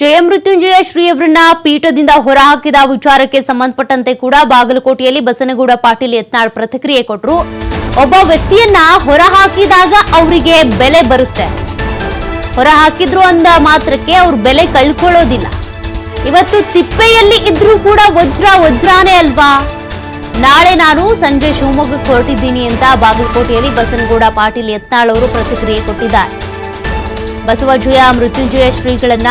ಜಯಮೃತ್ಯುಂಜಯ ಶ್ರೀ ಅವರನ್ನ ಪೀಠದಿಂದ ಹೊರಹಾಕಿದ ವಿಚಾರಕ್ಕೆ ಸಂಬಂಧಪಟ್ಟಂತೆ ಕೂಡ ಬಾಗಲಕೋಟೆಯಲ್ಲಿ ಬಸನಗೌಡ ಪಾಟೀಲ್ ಯತ್ನಾಳ್ ಪ್ರತಿಕ್ರಿಯೆ ಕೊಟ್ಟರು ಒಬ್ಬ ವ್ಯಕ್ತಿಯನ್ನ ಹೊರಹಾಕಿದಾಗ ಅವರಿಗೆ ಬೆಲೆ ಬರುತ್ತೆ. ಹೊರಹಾಕಿದ್ರು ಅಂದ ಮಾತ್ರಕ್ಕೆ ಅವ್ರ ಬೆಲೆ ಕಳ್ಕೊಳ್ಳೋದಿಲ್ಲ. ಇವತ್ತು ತಿಪ್ಪೆಯಲ್ಲಿ ಇದ್ರೂ ಕೂಡ ವಜ್ರ ವಜ್ರಾನೇ ಅಲ್ವಾ? ನಾಳೆ ನಾನು ಸಂಜೆ ಶಿವಮೊಗ್ಗಕ್ಕೆ ಹೊರಟಿದ್ದೀನಿ ಅಂತ ಬಾಗಲಕೋಟೆಯಲ್ಲಿ ಬಸನಗೌಡ ಪಾಟೀಲ್ ಯತ್ನಾಳ್ ಅವರು ಪ್ರತಿಕ್ರಿಯೆ ಕೊಟ್ಟಿದ್ದಾರೆ. ಬಸವಜಯ ಮೃತ್ಯುಂಜಯ ಶ್ರೀಗಳನ್ನ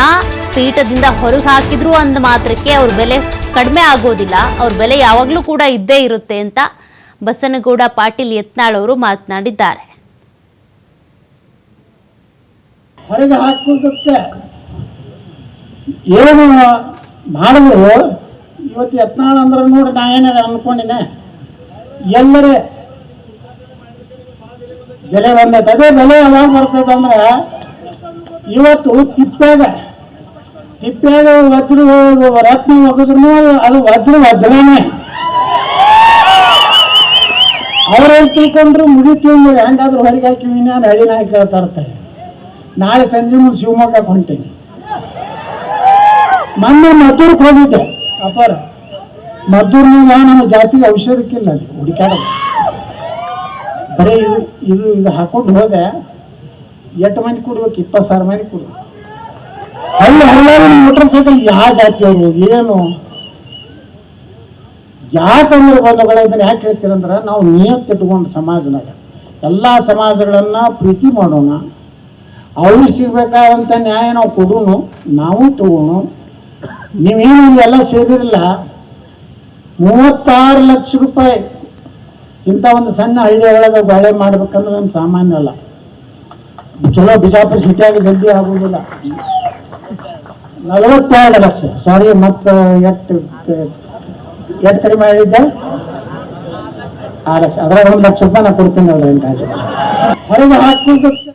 ಪೀಠದಿಂದ ಹೊರಗೆ ಹಾಕಿದ್ರು ಅಂದ ಮಾತ್ರಕ್ಕೆ ಅವ್ರ ಬೆಲೆ ಕಡಿಮೆ ಆಗೋದಿಲ್ಲ. ಅವ್ರ ಬೆಲೆ ಯಾವಾಗಲೂ ಕೂಡ ಇದ್ದೇ ಇರುತ್ತೆ ಅಂತ ಬಸನಗೌಡ ಪಾಟೀಲ್ ಯತ್ನಾಳ್ ಅವರು ಮಾತನಾಡಿದ್ದಾರೆ. ಹೊರಗೆ ಹಾಕೋದಕ್ಕೆ ಏನು ಮಾಡಿದ್ರು. ಇವತ್ತು ಯತ್ನಾಳ್ ಅಂದ್ರೆ ನೋಡಿ ನಾ ಏನಾರ ಅನ್ಕೊಂಡಿನ ಎಲ್ಲರೇ ಬೆಲೆ ಬಂದೈತೆ. ಅದೇ ಬೆಲೆ ಯಾವಾಗ ಬರ್ತದೆ ಅಂದ್ರೆ ಇವತ್ತು ತಿಪ್ಪ್ಯಾಗ ತಿಪ್ಪ್ಯಾಗ ವಜ್ರ ರತ್ನ ಒಗದ್ರು ಅದು ವಜ್ರ ವಜ್ರನೇ. ಅವ್ರೇನು ತಿಳ್ಕೊಂಡ್ರು? ಮುಗಿತೀವಿ ಹೆಂಗಾದ್ರೂ ಹೊರಗೆ ಹಾಕಿವಿ ನಾನು ಹಳಿನ ಇರ್ತಾರೆ ನಾಳೆ ಸಂಜೆ ಮುಂದೆ ಶಿವಮೊಗ್ಗ ಹೊಂಟೀನಿ. ಮೊನ್ನೆ ಮದ್ದೂರ್ಗೆ ಹೋಗಿದ್ದೆ, ಅಪಾರ. ಮದ್ದೂರ್ನಿಂದ ನಮ್ಮ ಜಾತಿಗೆ ಔಷಧಕ್ಕಿಲ್ಲ ಅಲ್ಲಿ ಹುಡುಕಾಡ ಬರೀ ಇದು ಇದು ಇದು ಹಾಕೊಂಡು ಹೋದೆ ಎಂಟು ಮಂದಿ ಕೊಡ್ಬೇಕು? ಇಪ್ಪತ್ತು ಸಾವಿರ ಮಂದಿ ಕೊಡ್ಬೇಕು. ಅಲ್ಲಿ ಸೈಕಲ್ ಯಾವ ಜಾತಿಯವರು ಏನು ಯಾಕಂದ್ರೆ ಬಂಧುಗಳ ಯಾಕೆ ಹೇಳ್ತೀರಂದ್ರೆ ನಾವು ನಿಯತ್ ಇಟ್ಕೊಂಡು ಸಮಾಜನಾಗ, ಎಲ್ಲ ಸಮಾಜಗಳನ್ನ ಪ್ರೀತಿ ಮಾಡೋಣ ಅವ್ರಿಗೆ ಸಿಗ್ಬೇಕಾದಂಥ ನ್ಯಾಯ ನಾವು ಕೊಡೋಣ ನಾವು ತಗೋಣ. ನೀವೇನು ಎಲ್ಲ ಸೇರಿರಲ್ಲ? ಮೂವತ್ತಾರು ಲಕ್ಷ ರೂಪಾಯಿ. ಇಂಥ ಒಂದು ಸಣ್ಣ ಹಳ್ಳಿ ಒಳಗೆ ಬಾಳೆ ಮಾಡ್ಬೇಕಂದ್ರೆ ನಮ್ಮ ಸಾಮಾನ್ಯ ಅಲ್ಲ. ಚಲೋ ಬಿಜಾಪುರ ಸಿಟಿಯಾಗಿ ಜಲ್ದಿ ಆಗುವುದಿಲ್ಲ ನಲವತ್ತೆರಡು ಲಕ್ಷ ಸಾರಿ ಮತ್ತೆ ಎಷ್ಟು ಎಷ್ಟು ಕಡಿಮೆ ಹೇಳಿದ್ದೆ ಆ ಲಕ್ಷ ಅದ್ರಾಗ ಒಂದು ಲಕ್ಷ ರೂಪಾಯಿ ನಾ ಕೊಡ್ತೀನಿ ಅಲ್ರಿ ಹೊರಗೆ ಹಾಕೋದಕ್ಕೆ